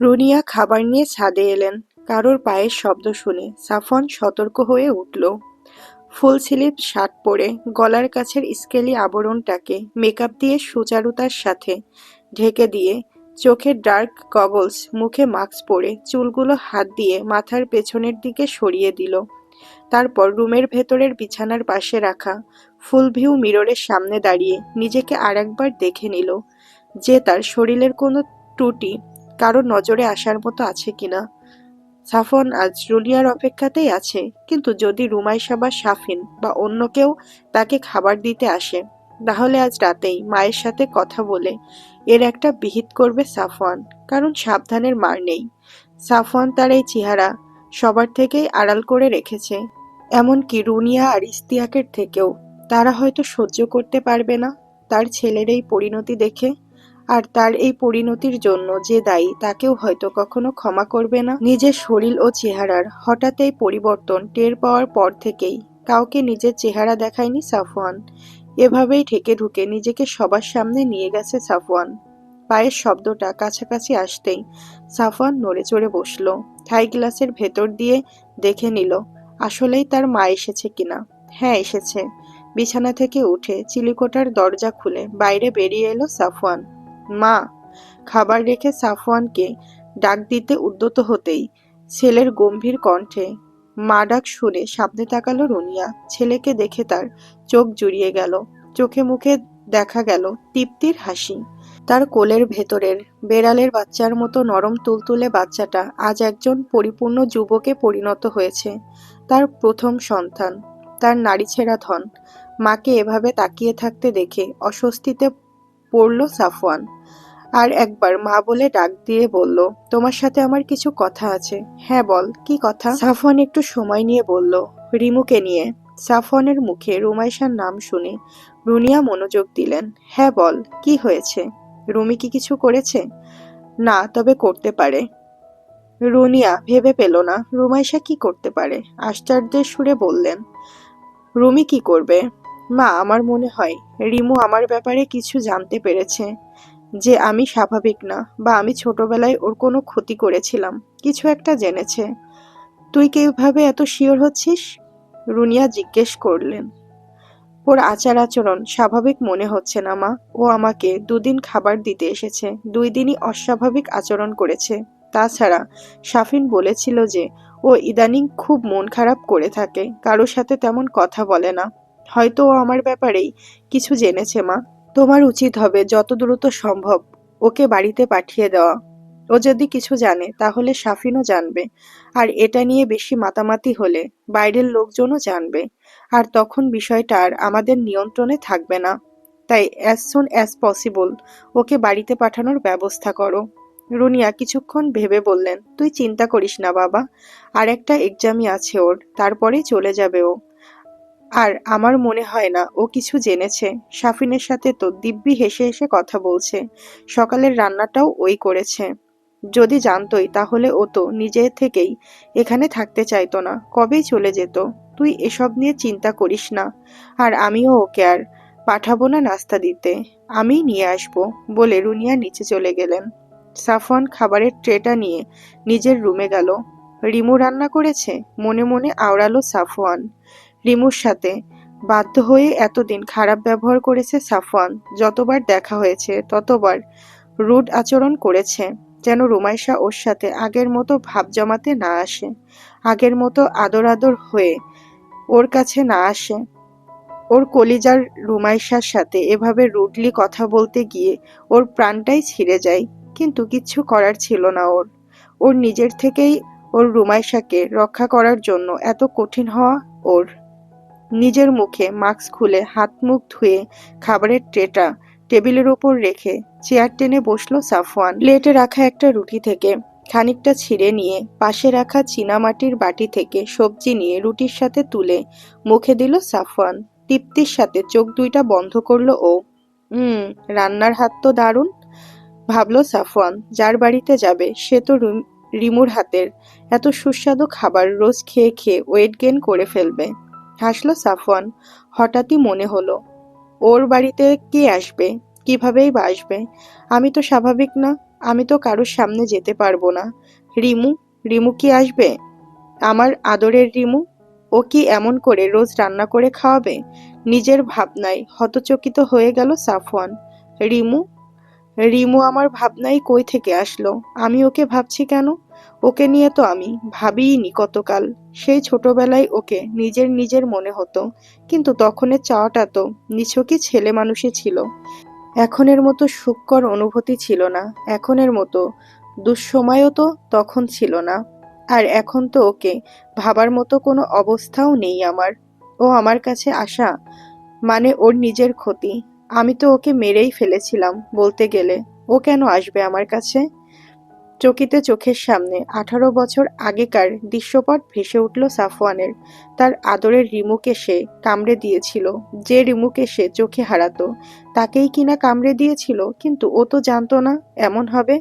রুনিয়া খাবার নিয়ে ছাদে এলেন। কারোর পায়ের শব্দ শুনে সাফন সতর্ক হয়ে উঠল। ফুল স্লিপ শার্ট পরে গলার কাছের স্কেলি আবরণটাকে মেকআপ দিয়ে সুচারুতার সাথে ঢেকে দিয়ে চোখে ডার্ক গগলস মুখে মাস্ক পরে চুলগুলো হাত দিয়ে মাথার পেছনের দিকে সরিয়ে দিল। তারপর রুমের ভেতরের বিছানার পাশে রাখা ফুল ভিউ মিররের সামনে দাঁড়িয়ে নিজেকে আরেকবার দেখে নিল যে তার শরীরের কোনো ত্রুটি কারোর নজরে আসার মতো আছে কিনা। সাফন আজ রুলিয়ার অপেক্ষাতেই আছে, কিন্তু যদি রুমাইশা বা সাফিন বা অন্য কেউ তাকে খাবার দিতে আসে, তাহলে আজ রাতেই মায়ের সাথে কথা বলে এর একটা বিহিত করবে সাফওয়ান, কারণ সাবধানের মার নেই। সাফওয়ান তার এই চেহারা সবার থেকেই আড়াল করে রেখেছে, এমনকি রুনিয়া আর ইস্তিয়াকের থেকেও। তারা হয়তো সহ্য করতে পারবে না, তার ছেলের এই পরিণতি দেখে আর তার এই পরিণতির জন্য যে দায়ী, তাকেও হয়তো কখনো ক্ষমা করবে না। নিজের শরীর ও চেহারার হঠাৎ এই পরিবর্তন টের পাওয়ার পর থেকেই কাউকে নিজের চেহারা দেখায়নি সাফওয়ান। এভাবেই ঠেকে ঢুকে নিজেকে সবার সামনে নিয়ে গেছে সাফওয়ান। পায়ের শব্দটা কাছাকাছি আসতেই সাফওয়ান নড়ে চড়ে বসল। থাই গ্লাসের ভেতর দিয়ে দেখে নিল, আসলেই তার মা এসেছে কিনা। হ্যাঁ এসেছে। বিছানা থেকে উঠে চিলিকোটার দরজা খুলে বাইরে বেরিয়ে এলো সাফওয়ান। মা, খাবার রেখে সাফওয়ানকে ডাক দিতে উদ্যত হতেই ছেলের গম্ভীর কণ্ঠে মা ডাক শুনে সামনে তাকালো রুনিয়া। ছেলেকে দেখে তার চোখ জুড়িয়ে গেল, চোখে মুখে দেখা গেল তৃপ্তির হাসি। তার কোলের ভেতরের বেড়ালের বাচ্চার মতো নরম তুলতুলে বাচ্চাটা আজ একজন পরিপূর্ণ যুবকে পরিণত হয়েছে। তার প্রথম সন্তান, তার নারী ছেঁড়া ধন। মাকে এভাবে তাকিয়ে থাকতে দেখে অস্বস্তিতে পড়ল সাফওয়ান। আর একবার মা বলে ডাক দিয়ে বলল, তোমার সাথে আমার কিছু কথা আছে। হ্যাঁ বল, কি কথা? সাফওয়ান একটু সময় নিয়ে বলল, রিমুকে নিয়ে। সাফওয়ানের মুখে রুমাইশার নাম শুনে রুনিয়া মনোযোগ দিলেন হ্যাঁ বল, কি হয়েছে? রুমি কি কিছু করেছে? না, তবে করতে পারে। রুনিয়া ভেবে পেল না, রুমাইশা কি করতে পারে? আশ্চর্যের সুরে বললেন, রুমি কি করবে? মা, আমার মনে হয় রিমু আমার ব্যাপারে কিছু জানতে পেরেছে যে আমি স্বাভাবিক না বা আমি ছোটবেলায় ওর কোনো ক্ষতি করেছিলাম। কিছু একটা জেনেছে। তুই কীভাবে এত শিওর হচ্ছিস? রুনিয়া জিজ্ঞেস করলেন। ওর আচার আচরণ স্বাভাবিক মনে হচ্ছে না, মা। ও আমাকে দুদিন খাবার দিতে এসেছে, দুই দিনই অস্বাভাবিক আচরণ করেছে। তাছাড়া শাফিন বলেছিল যে ও ইদানিং খুব মন খারাপ করে থাকে, কারোর সাথে তেমন কথা বলে না। হয়তো ও আমার ব্যাপারেই কিছু জেনেছে, মা। তোমার উচিত হবে যত দ্রুত সম্ভব ওকে বাড়িতে পাঠিয়ে দেওয়া। ও যদি কিছু জানে, তাহলে সাফিনও জানবে। আর এটা নিয়ে বেশি মাতামাতি হলে বাইরের লোকজনও জানবে। আর তখন বিষয়টা আর আমাদের নিয়ন্ত্রণে থাকবে না। তাই as soon as possible okay বাড়িতে পাঠানোর ব্যবস্থা করো। রুনিয়া কিছুক্ষণ ভেবে বললেন, তুই চিন্তা করিস না, বাবা। আর একটা এক্সামই আছে ওর, তারপরেই চলে যাবে ও। আর আমার মনে হয় না ও কিছু জেনেছে। সাফিনের সাথে তো দিব্যি হেসে হেসে কথা বলছে। সকালের রান্নাটাও ওই করেছে। যদি জানতই, তাহলে ও তো নিজে থেকেই এখানে থাকতে চাইতো না। কবেই চলে যেত? তুই এসব নিয়ে চিন্তা করিস না। আর আমিও ওকে আর পাঠাবো না নাস্তা দিতে। আমিই নিয়ে আসব বলে রুনিয়া নিচে চলে গেলেন। সাফওয়ান খাবারের ট্রেটা নিয়ে নিজের রুমে গেল। রিমু রান্না করেছে? মনে মনে আওড়ালো সাফওয়ান। রিমুর সাথে। বাধ্য হয়ে এতদিন খারাপ ব্যবহার করেছে সাফওয়ান। যতবার দেখা হয়েছে, ততবার রুড আচরণ করেছে, যেন রুমাইশা ওর সাথে আগের মতো ভাব জমাতে না আসে, আগের মতো আদর আদর হয়ে ওর কাছে না আসে। ওর কলিজার রুমাইশার সাথে এভাবে রুডলি কথা বলতে গিয়ে ওর প্রাণটাই ছিঁড়ে যায়, কিন্তু কিচ্ছু করার ছিল না ওর। ওর নিজের থেকেই ওর রুমাইশাকে রক্ষা করার জন্য এত কঠিন হওয়া ওর। নিজের মুখে মাস্ক খুলে হাত মুখ ধুয়ে খাবারের ট্রেটা টেবিলের ওপর রেখে চেয়ার টেনে বসল সাফওয়ান। প্লেটে রাখা একটা রুটি থেকে খানিকটা ছিঁড়ে নিয়ে পাশে রাখা চীনামাটির বাটি থেকে সবজি নিয়ে রুটির সাথে তুলে মুখে দিল সাফওয়ান। তৃপ্তির সাথে চোখ দুইটা বন্ধ করল ও হুম রান্নার হাত তো দারুণ ভাবলো সাফওয়ান। যার বাড়িতে যাবে, সে তো রিমুর হাতের। এত সুস্বাদু খাবার রোজ খেয়ে খেয়ে ওয়েট গেন করে ফেলবে। হাসলো সাফওয়ান। হঠাৎই মনে হলো, ওর বাড়িতে কে আসবে? কিভাবেই বা আসবে? আমি তো স্বাভাবিক না, আমি তো কারোর সামনে যেতে পারব না। রিমু রিমু কি আসবে? আমার আদরের রিমু? ও কি এমন করে রোজ রান্না করে খাওয়াবে? নিজের ভাবনায় হতচকিত হয়ে গেল সাফওয়ান। রিমু রিমু আমার ভাবনাই কই থেকে আসলো? আমি ওকে ভাবছি কেন? ওকে নিয়ে তো আমি ভাবিইনি কতকাল। সেই ছোটবেলায় ওকে নিজের নিজের মনে হতো, কিন্তু তখনের চাওয়াটা তো নিছকই ছেলে মানুষই ছিল। এখনের মতো সুখকর অনুভূতি ছিল না, এখনের মতো দুঃসময়ও তো তখন ছিল না। আর এখন তো ওকে ভাবার মতো কোনো অবস্থাও নেই আমার। ও আমার কাছে আসা মানে ওর নিজের ক্ষতি। আমি তো ওকে মেরেই ফেলেছিলাম বলতে গেলে। ও কেন আসবে আমার কাছে? চকিতে চোখের সামনে আঠারো বছর আগেকার দৃশ্যপট ভেসে উঠল সাফওয়ানের। তার আদরের রিমুকে সে কামড়ে দিয়েছিল, যে রিমুকে সে চোখে হারাতো। তাকেই কিনা কামড়ে দিয়েছিল, কিন্তু ও তো জানতো না, এমন হবে?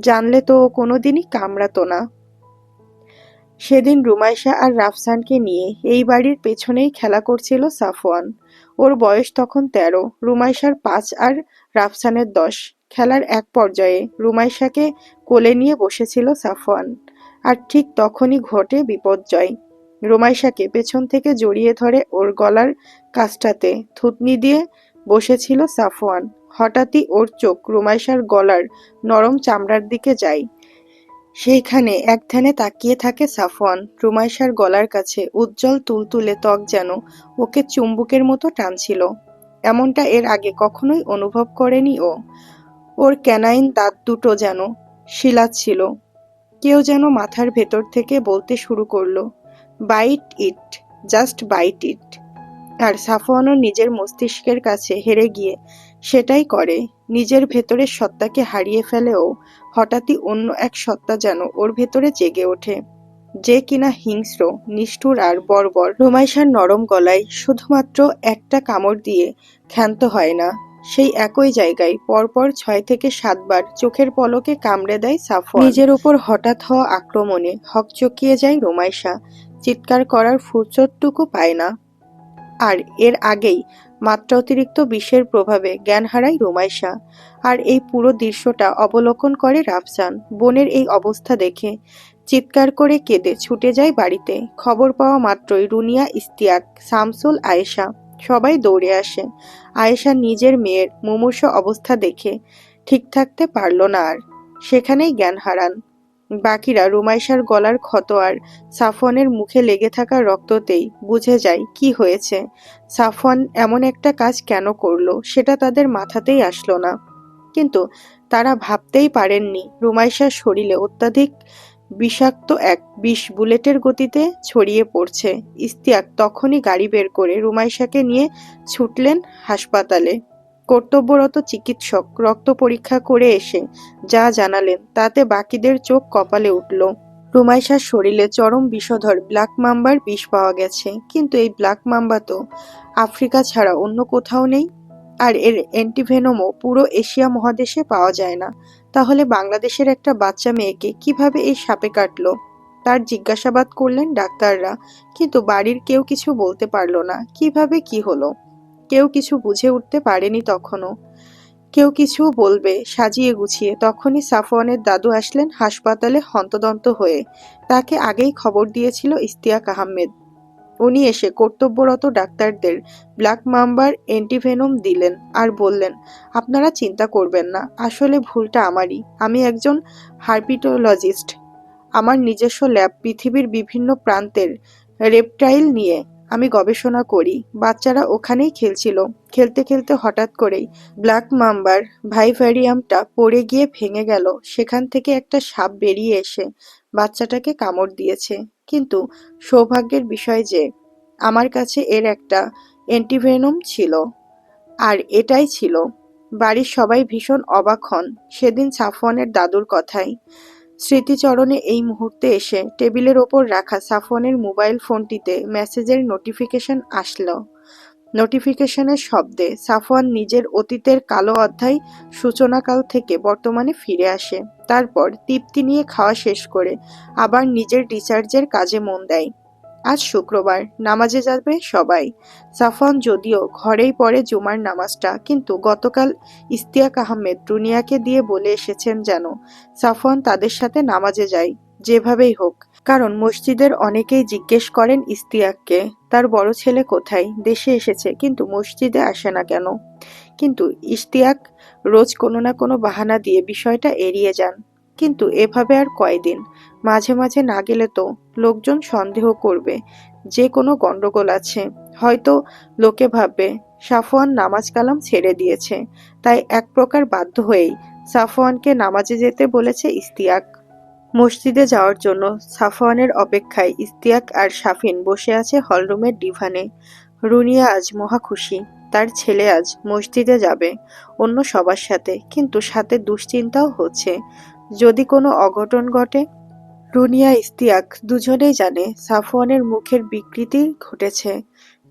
জানলে তো ও কোনোদিনই কামড়াতো না। সেদিন রুমাইশা আর রাফসানকে নিয়ে এই বাড়ির পেছনেই খেলা করছিল সাফওয়ান। ওর বয়স তখন তেরো, রুমাইশার পাঁচ আর রাফসানের দশ। খেলার এক পর্যায়ে রুমাইশাকে কোলে নিয়ে বসেছিল সাফওয়ান। আর ঠিক তখনই ঘটে বিপর্যয়। রুমাইশাকে পেছন থেকে জড়িয়ে ধরে ওর গলার কাছটাতে থুতনি দিয়ে বসেছিল সাফওয়ান। হঠাৎই ওর চোখ রুমাইশার গলার নরম চামড়ার দিকে যায়। সেইখানে এক ধ্যানে তাকিয়ে থাকে সাফওয়ান। রুমাইশার গলার কাছে উজ্জ্বল তুলতুলে ত্বক যেন ওকে চুম্বুকের মতো টানছিল। এমনটা এর আগে কখনোই অনুভব করেনি ও। ওর ক্যানাইন দাঁত দুটো যেন শিলাচ্ছিল কেউ যেন মাথার ভেতর থেকে বলতে শুরু করল, bite it, just bite it. আর সাফওয়ানও নিজের মস্তিষ্কের কাছে হেরে গিয়ে সেটাই করে। নিজের ভেতরের সত্তাকে হারিয়ে ফেলেও হঠাৎই অন্য এক সত্তা যেন ওর ভেতরে জেগে ওঠে। যে কিনা হিংস্র, নিষ্ঠুর আর বর্বর। রুমাইশার নরম গলায় শুধুমাত্র একটা কামড় দিয়ে ক্ষান্ত হয় না। সেই একই জায়গায় পরপর ছয় থেকে সাতবার চোখের পলকে কামড়ে দেয় সাফওয়ান। নিজের উপর হঠাৎ হওয়া আক্রমণে হকচকিয়ে যায় রোমাইশা। চিৎকার করার ফুরসতটুকু পায় না। আর এর আগেই মাত্রা অতিরিক্ত বিষের প্রভাবে জ্ঞান হারায় রোমাইশা। আর এই পুরো দৃশ্যটা অবলোকন করে রাফসান। বোনের এই অবস্থা দেখে চিৎকার করে কেঁদে ছুটে যায় বাড়িতে। খবর পাওয়া মাত্রই রুনিয়া, ইস্তিয়াক, শামসুল, আয়েশা সবাই দৌড়ে আসে। আয়েশা নিজের মেয়ের মুমূর্ষ অবস্থা দেখে ঠিক থাকতে পারল না আর। সেখানেই জ্ঞান হারান। বাকিরা রুমাইশার গলার ক্ষত আর সাফওয়ানের মুখে লেগে থাকা রক্ততেই বুঝে যায় কি হয়েছে। সাফওয়ান এমন একটা কাজ কেন করল সেটা তাদের মাথাতেই আসলো না। কিন্তু তারা ভাবতেই পারেননি রুমাইশার শরীরে অত্যাধিক বিষাক্ত এক বিষ বুলেটের গতিতে ছড়িয়ে পড়ছে। ইস্তিয়াক তখনই গাড়ি বের করে রুমাইশাকে নিয়ে ছুটলেন হাসপাতালে। কর্তব্যরত চিকিৎসক রক্ত পরীক্ষা করে এসে যা জানালেন তাতে বাকিদের চোখ কপালে উঠল। রুমাইশার শরীরে চরম বিষধর ব্ল্যাক মাম্বার বিষ পাওয়া গেছে, কিন্তু এই ব্ল্যাক মাম্বা তো আফ্রিকা ছাড়া অন্য কোথাও নেই। আর এর অ্যান্টিভেনমও পুরো এশিয়া মহাদেশে পাওয়া যায় না। তাহলে বাংলাদেশের একটা বাচ্চা মেয়েকে কীভাবে এই সাপে কাটলো? তার জিজ্ঞাসাবাদ করলেন ডাক্তাররা, কিন্তু বাড়ির কেউ কিছু বলতে পারল না। কীভাবে কি হলো? কেউ কিছু বুঝে উঠতে পারেনি তখনও। কেউ কিছু বলবে, সাজিয়ে গুছিয়ে। তখনই সাফওয়ানের দাদু আসলেন হাসপাতালে হন্তদন্ত হয়ে। তাকে আগেই খবর দিয়েছিল ইস্তিয়াক আহমেদ। উনি এসে কর্তব্যরত ডাক্তারদের ব্ল্যাক মাম্বার অ্যান্টিভেনম দিলেন আর বললেন, আপনারা চিন্তা করবেন না, আসলে ভুলটা আমারই। আমি একজন হার্পিটোলজিস্ট। আমার নিজস্ব ল্যাব পৃথিবীর বিভিন্ন প্রান্তের রেপটাইল নিয়ে আমি গবেষণা করি। বাচ্চারা ওখানেই খেলছিল। খেলতে খেলতে হঠাৎ করেই ব্ল্যাক মাম্বার ভাইভ্যারিয়ামটা পড়ে গিয়ে ভেঙে গেল। সেখান থেকে একটা সাপ বেরিয়ে এসে বাচ্চাটাকে কামড় দিয়েছে। কিন্তু সৌভাগ্যের বিষয় যে, আমার কাছে এর একটা অ্যান্টিভেনম ছিল। আর এটাই ছিল, বাড়ির সবাই ভীষণ অবাক হন সেদিন সাফওয়ানের দাদুর কথাই স্মৃতিচরণে এই মুহূর্তে এসে টেবিলের ওপর রাখা সাফওয়ানের মোবাইল ফোনটিতে মেসেজের নোটিফিকেশন আসলো। নোটিফিকেশনের শব্দে সাফওয়ান নিজের অতীতের কালো অধ্যায় সূচনাকাল থেকে বর্তমানে ফিরে আসে। তারপর তৃপ্তি নিয়ে খাওয়া শেষ করে আবার নিজের রিসার্চের কাজে মন দেয়। আজ শুক্রবার, নামাজে যাবে সবাই। সাফন যদিও ঘরেই পড়ে জুমার নামাজটা, কিন্তু গতকাল ইস্তিয়াক আহমেদ রুনিয়াকে দিয়ে বলে এসেছেন যেন সাফন তাদের সাথে নামাজে যায়, যেভাবেই হোক। কারণ মসজিদের অনেকেই জিজ্ঞেস করেন ইস্তিয়াককে তার বড় ছেলে কোথায়? দেশে এসেছে, কিন্তু মসজিদে আসে না কেন? কিন্তু ইশতিয়াক রোজ কোনো না কোনো বাহানা দিয়ে বিষয়টা এড়িয়ে যান। কিন্তু এভাবে আর কয়দিন? মাঝে মাঝে না গেলে তো লোকজন সন্দেহ করবে, যে কোনো গন্ডগোল আছে। হয়তো লোকে ভাববে, সাফওয়ান নামাজ কালাম ছেড়ে দিয়েছে। তাই এক প্রকার বাধ্য হয়েই সাফওয়ানকে নামাজে যেতে বলেছে ইস্তিয়াক মসজিদে যাওয়ার জন্য সাফওয়ানের অপেক্ষায় ইস্তিয়াক আর শাফিন বসে আছে হলরুমের ডিভানে। রুনিয়া আজ মহা খুশি। তার ছেলে আজ মসজিদে যাবে, অন্য সবার সাথে। কিন্তু সাথে দুশ্চিন্তাও হচ্ছে। যদি কোনো অঘটন ঘটে? রুনিয়া ইস্তিয়াক দুজনেই জানে সাফওয়ানের মুখের বিকৃতি ঘটেছে।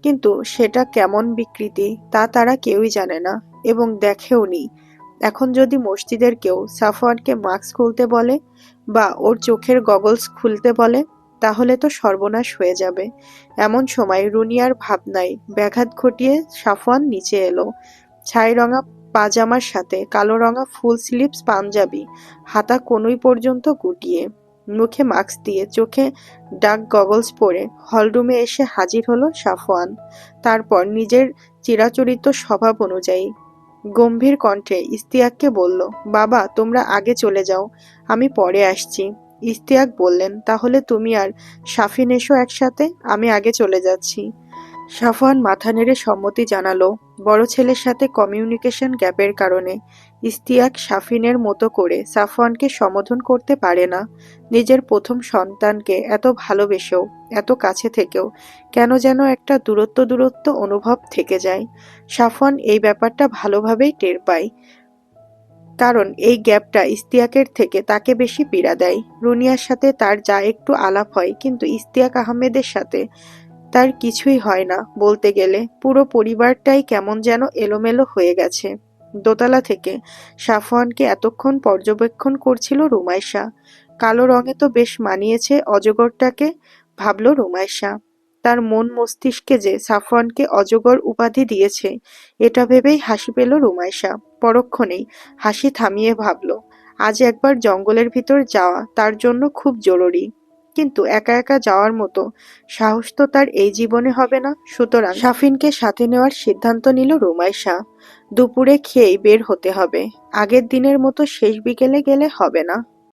কিন্তু সেটা কেমন বিকৃতি তা তারা কেউই জানে না এবং দেখেওনি এখন যদি মসজিদের কেউ সাফওয়ানকে মাস্ক খুলতে বলে বা ওর চোখের গগলস খুলতে বলে, তাহলে তো সর্বনাশ হয়ে যাবে। এমন সময় রুনিয়ার ভাবনায় ব্যাঘাত ঘটিয়ে সাফওয়ান নিচে এলো। ছাই রঙা পাজামার সাথে কালো রঙা ফুল স্লিভস পাঞ্জাবি, হাতা কনুই পর্যন্ত গুটিয়ে। মুখে মাস্ক দিয়ে চোখে ডাক গগলস পরে হলরুমে এসে হাজির হলো সাফওয়ান। তারপর নিজের চিরাচরিত স্বভাব অনুযায়ী গম্ভীর কণ্ঠে ইস্তিয়াককে বলল, বাবা, তোমরা আগে চলে যাও, আমি পরে আসছি। ইস্তিয়াক বললেন, তাহলে তুমি আর সাফিন এসো একসাথে, আমি আগে চলে যাচ্ছি। সাফান মাথা নেড়ে সম্মতি জানালো। বড় ছেলের সাথে কমিউনিকেশন গ্যাপের কারণে ইস্তিয়াক সাফিনের মতো করে সাফওয়ানকে সম্বোধন করতে পারে না। নিজের প্রথম সন্তানকে এত ভালোবেসেও, এত কাছে থেকেও কেন যেন একটা দূরত্ব দূরত্ব অনুভব থেকে যায়। সাফওয়ান এই ব্যাপারটা ভালোভাবেই টের পায়। কারণ এই গ্যাপটা ইস্তিয়াকের থেকে তাকে বেশি পীড়া দেয়। রুনিয়ার সাথে তার যা একটু আলাপ হয়, কিন্তু ইস্তিয়াক আহমেদের সাথে তার কিছুই হয় না, বলতে গেলে। পুরো পরিবারটাই কেমন যেন এলোমেলো হয়ে গেছে। দোতলা থেকে সাফওয়ানকে এতক্ষণ পর্যবেক্ষণ করছিল রুমাইশা। কালো রঙে তো বেশ মানিয়েছে অজগরটাকে, ভাবল রুমাইশা। তার মন মস্তিষ্কে যে সাফওয়ানকে অজগর উপাধি দিয়েছে, এটা ভেবেই হাসি পেল রুমাইশা। পরক্ষণেই হাসি থামিয়ে ভাবল, আজ একবার জঙ্গলের ভিতর যাওয়া তার জন্য খুব জরুরি। কিন্তু একা একা যাওয়ার মতো সাহস তো তার এই জীবনে হবে না। সুতরাং সাফিনকে সাথে নেওয়ার সিদ্ধান্ত নিল রুমাইশা। দুপুরে খেয়েই বের হতে হবে। আগের দিনের মতো শেষ বিকেলে গেলে হবে না।